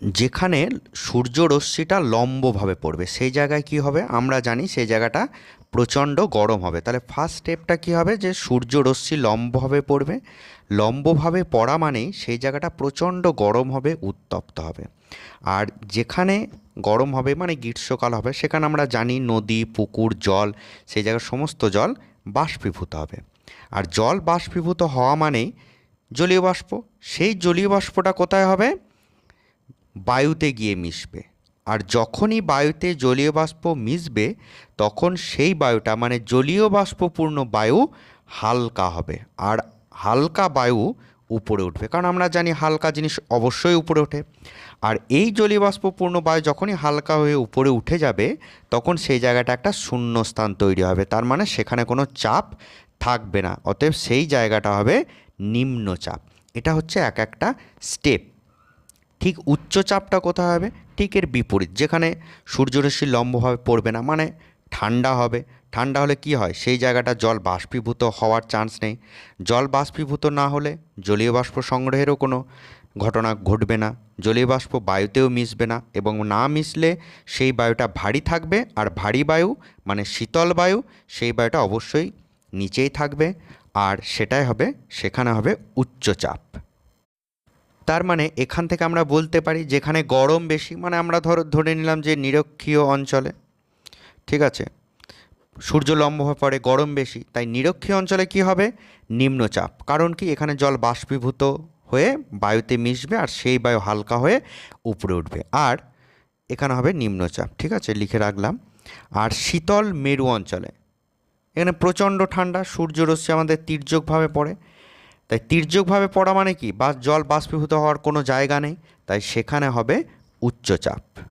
যেখানে সূর্য রশ্মিটা লম্বভাবে পড়বে, সেই জায়গায় কি হবে? আমরা জানি সেই জায়গাটা প্রচণ্ড গরম হবে। তাহলে ফার্স্ট স্টেপটা কি হবে? যে সূর্য রশ্মি লম্বভাবে পড়বে। লম্বভাবে পড়া মানেই সেই জায়গাটা প্রচণ্ড গরম হবে, উত্তপ্ত হবে। আর যেখানে গরম হবে মানে গ্রীষ্মকাল হবে, সেখানে আমরা জানি নদী, পুকুর, জল, সেই জায়গার সমস্ত জল বাষ্পীভূত হবে। আর জল বাষ্পীভূত হওয়া মানেই জলীয় বাষ্প সেই জলীয় বাষ্পটা কোথায় হবে? বায়ুতে গিয়ে মিশবে। আর যখনই বায়ুতে জলীয় বাষ্প মিশবে, তখন সেই বায়ুটা মানে জলীয় বাষ্পপূর্ণ বায়ু, হালকা হবে। আর হালকা বায়ু উপরে উঠবে। কারণ আমরা জানি হালকা জিনিস অবশ্যই উপরে ওঠে। আর এই জলীয় বাষ্পপূর্ণ বায়ু যখনই হালকা হয়ে উপরে উঠে যাবে, তখন সেই জায়গাটা একটা শূন্য স্থান তৈরি হবে। তার মানে সেখানে কোনো চাপ থাকবে না। অতএব সেই জায়গাটা হবে নিম্নচাপ। এটা হচ্ছে এক একটা স্টেপ। ঠিক উচ্চচাপটা কোথায় হবে? ঠিক এর বিপরীত। যেখানে সূর্যরশ্মি লম্বভাবে পড়বে না মানে ঠান্ডা হবে। ঠান্ডা হলে কি হয়? সেই জায়গাটা জল বাষ্পীভূত হওয়ার চান্স নেই। জল বাষ্পীভূত না হলে জলীয় বাষ্প সংগ্রহেরও কোনো ঘটনা ঘটবে না। জলীয় বাষ্প বায়ুতেও মিশবে না এবং না মিশলে সেই বায়ুটা ভারী থাকবে আর ভারী বায়ু মানে শীতল বায়ু, সেই বায়ুটা অবশ্যই নিচেই থাকবে। আর সেটাই হবে, সেখানে হবে উচ্চচাপ তার মানে এখান থেকে আমরা বলতে পারি যেখানে গরম বেশি মানে আমরা ধরো, ধরে নিলাম যে নিরক্ষীয় অঞ্চলে, ঠিক আছে? সূর্য লম্বভাবে পড়ে গরম বেশি, তাই নিরক্ষীয় অঞ্চলে কি হবে? নিম্নচাপ। কারণ কি? এখানে জল বাষ্পীভূত হয়ে বায়ুতে মিশবে আর সেই বায়ু হালকা হয়ে উপরে উঠবে। আর এখানে হবে নিম্নচাপ, ঠিক আছে? লিখে রাখলাম। আর শীতল মেরু অঞ্চলে, এখানে প্রচণ্ড ঠান্ডা, সূর্যরশ্মি আমাদের তির্যকভাবে পড়ে। তাই তির্যকভাবে পড়া মানে কি? বা জল বাষ্পীভূত হওয়ার কোনো জায়গা নেই, তাই সেখানে হবে উচ্চচাপ।